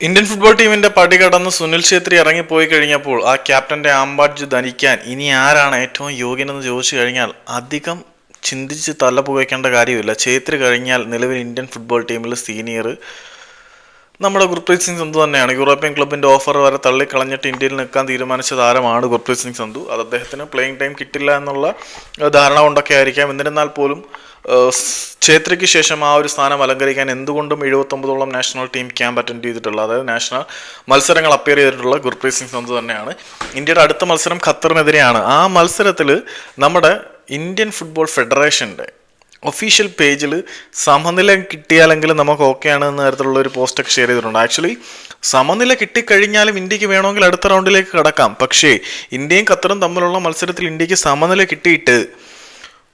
Indian football ടീമിന്റെ പടി കടന്ന് സുനിൽ ഛേത്രി ഇറങ്ങിപ്പോയി കഴിഞ്ഞപ്പോൾ ആ ക്യാപ്റ്റന്റെ ആംബാഡ്ജ് ധനിക്കാൻ ഇനി ആരാണ് ഏറ്റവും യോഗ്യനെന്ന് ചോദിച്ചു കഴിഞ്ഞാൽ അധികം ചിന്തിച്ച് തല പുകയ്ക്കേണ്ട കാര്യമില്ല. ഛേത്രി കഴിഞ്ഞാൽ നിലവിൽ ഇന്ത്യൻ ഫുട്ബോൾ ടീമിൽ സീനിയർ നമ്മുടെ ഗുർപ്രീത് സിംഗ് സന്ധു തന്നെയാണ്. യൂറോപ്യൻ ക്ലബിന്റെ ഓഫർ വരെ തള്ളിക്കളഞ്ഞിട്ട് ഇന്ത്യയിൽ നിൽക്കാൻ തീരുമാനിച്ച താരമാണ് ഗുർപ്രീത് സിംഗ് സന്ധു. അത് അദ്ദേഹത്തിന് പ്ലേയിങ് ടൈം കിട്ടില്ല എന്നുള്ള ധാരണ കൊണ്ടൊക്കെ ആയിരിക്കാം. എന്നിരുന്നാൽ പോലും ഛേത്രിക്ക് ശേഷം ആ ഒരു സ്ഥാനം അലങ്കരിക്കാൻ എന്തുകൊണ്ടും എഴുപത്തൊമ്പതോളം നാഷണൽ ടീം ക്യാമ്പ് അറ്റൻഡ് ചെയ്തിട്ടുള്ള അതായത് നാഷണൽ മത്സരങ്ങൾ അപ്പിയർ ചെയ്തിട്ടുള്ള ഗുർപ്രീത് സിംഗ് സന്ധു തന്നെയാണ്. ഇന്ത്യയുടെ അടുത്ത മത്സരം ഖത്തറിനെതിരെയാണ്. ആ മത്സരത്തിൽ നമ്മുടെ ഇന്ത്യൻ ഫുട്ബോൾ ഫെഡറേഷന്റെ ഒഫീഷ്യൽ പേജിൽ സമനില കിട്ടിയാലെങ്കിൽ നമുക്ക് ഓക്കെ ആണ് എന്ന തരത്തിലുള്ള ഒരു പോസ്റ്റൊക്കെ ഷെയർ ചെയ്തിട്ടുണ്ട്. ആക്ച്വലി സമനില കിട്ടിക്കഴിഞ്ഞാലും ഇന്ത്യയ്ക്ക് വേണമെങ്കിൽ അടുത്ത റൗണ്ടിലേക്ക് കടക്കാം. പക്ഷേ ഇന്ത്യയും ഖത്തറും തമ്മിലുള്ള മത്സരത്തിൽ ഇന്ത്യയ്ക്ക് സമനില കിട്ടിയിട്ട്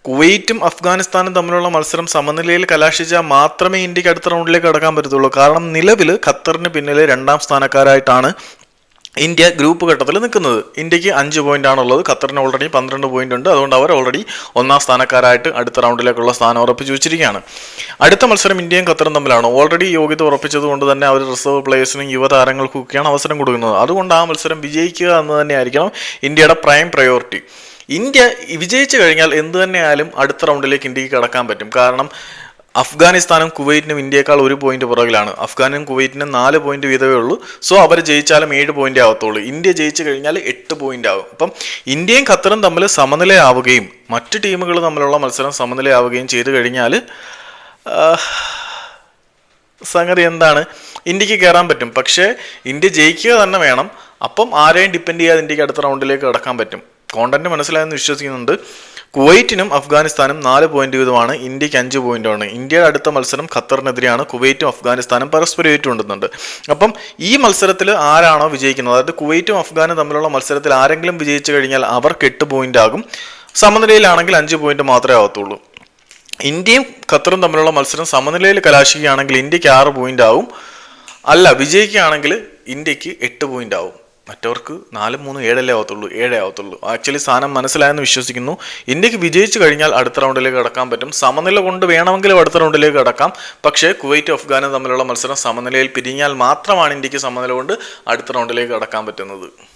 കുവൈറ്റും അഫ്ഗാനിസ്ഥാനും തമ്മിലുള്ള മത്സരം സമനിലയിൽ കലാശിച്ചാൽ മാത്രമേ ഇന്ത്യയ്ക്ക് അടുത്ത റൗണ്ടിലേക്ക് കടക്കാൻ പറ്റത്തുള്ളൂ. കാരണം നിലവിൽ ഖത്തറിന് പിന്നിലെ രണ്ടാം സ്ഥാനക്കാരായിട്ടാണ് ഇന്ത്യ ഗ്രൂപ്പ് ഘട്ടത്തിൽ നിൽക്കുന്നത്. ഇന്ത്യയ്ക്ക് അഞ്ച് പോയിന്റ് ആണുള്ളത്. ഖത്തറിന് ഓൾറെഡി പന്ത്രണ്ട് പോയിന്റ് ഉണ്ട്. അതുകൊണ്ട് അവർ ഓൾറെഡി ഒന്നാം സ്ഥാനക്കാരായിട്ട് അടുത്ത റൗണ്ടിലേക്കുള്ള സ്ഥാനം ഉറപ്പിച്ചു വെച്ചിരിക്കുകയാണ്. അടുത്ത മത്സരം ഇന്ത്യയും ഖത്തറും തമ്മിലാണ്. ഓൾറെഡി യോഗ്യത ഉറപ്പിച്ചത് കൊണ്ട് തന്നെ അവർ റിസർവ് പ്ലേയേഴ്സിനും യുവതാരങ്ങൾക്കൊക്കെയാണ് അവസരം കൊടുക്കുന്നത്. അതുകൊണ്ട് ആ മത്സരം വിജയിക്കുക എന്ന് തന്നെയായിരിക്കണം ഇന്ത്യയുടെ പ്രൈം പ്രയോറിറ്റി ഇന്ത്യ വിജയിച്ചു കഴിഞ്ഞാൽ എന്ത് തന്നെയായാലും അടുത്ത റൗണ്ടിലേക്ക് ഇന്ത്യയ്ക്ക് കടക്കാൻ പറ്റും. കാരണം അഫ്ഗാനിസ്ഥാനും കുവൈറ്റിനും ഇന്ത്യയേക്കാൾ ഒരു പോയിന്റ് പുറകിലാണ്. അഫ്ഗാനും കുവൈറ്റിനും നാല് പോയിന്റ് വീതമേ ഉള്ളൂ. സോ അവർ ജയിച്ചാലും ഏഴ് പോയിന്റ് ആവത്തുള്ളൂ. ഇന്ത്യ ജയിച്ചു കഴിഞ്ഞാൽ എട്ട് പോയിന്റ് ആവും. അപ്പം ഇന്ത്യയും ഖത്തറും തമ്മിൽ സമനിലയാവുകയും മറ്റ് ടീമുകൾ തമ്മിലുള്ള മത്സരം സമനിലയാവുകയും ചെയ്തു കഴിഞ്ഞാൽ സംഗതി എന്താണ്? ഇന്ത്യയ്ക്ക് കയറാൻ പറ്റും. പക്ഷേ ഇന്ത്യ ജയിക്കുക തന്നെ വേണം. അപ്പം ആരെയും ഡിപ്പെൻഡ് ചെയ്യാതെ ഇന്ത്യയ്ക്ക് അടുത്ത റൗണ്ടിലേക്ക് കടക്കാൻ പറ്റും. കോണ്ടന്റ് മനസ്സിലായെന്ന് വിശ്വസിക്കുന്നുണ്ട്. കുവൈറ്റിനും അഫ്ഗാനിസ്ഥാനും നാല് പോയിന്റ് വീതമാണ് ഇന്ത്യയ്ക്ക് അഞ്ച് പോയിന്റാണ് ഇന്ത്യയുടെ അടുത്ത മത്സരം ഖത്തറിനെതിരെയാണ് കുവൈറ്റും അഫ്ഗാനിസ്ഥാനും പരസ്പരം ഏറ്റുകൊണ്ടുന്നുണ്ട് അപ്പം ഈ മത്സരത്തിൽ ആരാണോ വിജയിക്കുന്നത്? അതായത് കുവൈറ്റും അഫ്ഗാനും തമ്മിലുള്ള മത്സരത്തിൽ ആരെങ്കിലും വിജയിച്ചു കഴിഞ്ഞാൽ അവർക്ക് എട്ട് പോയിന്റ് ആകും. സമനിലയിലാണെങ്കിൽ അഞ്ച് പോയിന്റ് മാത്രമേ ആവത്തുള്ളൂ. ഇന്ത്യയും ഖത്തറും തമ്മിലുള്ള മത്സരം സമനിലയിൽ കലാശിക്കുകയാണെങ്കിൽ ഇന്ത്യയ്ക്ക് ആറ് പോയിന്റ് ആവും. അല്ല വിജയിക്കുകയാണെങ്കിൽ ഇന്ത്യയ്ക്ക് എട്ട് പോയിന്റ് ആവും. മറ്റവർക്ക് നാല് മൂന്ന് ഏഴല്ലേ ആവത്തുള്ളൂ ഏഴേ ആവത്തുള്ളൂ. ആക്ച്വലി സ്ഥാനം മനസ്സിലായെന്ന് വിശ്വസിക്കുന്നു. ഇന്ത്യയ്ക്ക് വിജയിച്ചു കഴിഞ്ഞാൽ അടുത്ത റൗണ്ടിലേക്ക് കടക്കാൻ പറ്റും. സമനില കൊണ്ട് വേണമെങ്കിലും അടുത്ത റൗണ്ടിലേക്ക് കടക്കാം. പക്ഷേ കുവൈറ്റ് അഫ്ഗാനും തമ്മിലുള്ള മത്സരം സമനിലയിൽ പിരിഞ്ഞാൽ മാത്രമാണ് ഇന്ത്യയ്ക്ക് സമനില കൊണ്ട് അടുത്ത റൗണ്ടിലേക്ക് കടക്കാൻ പറ്റുന്നത്.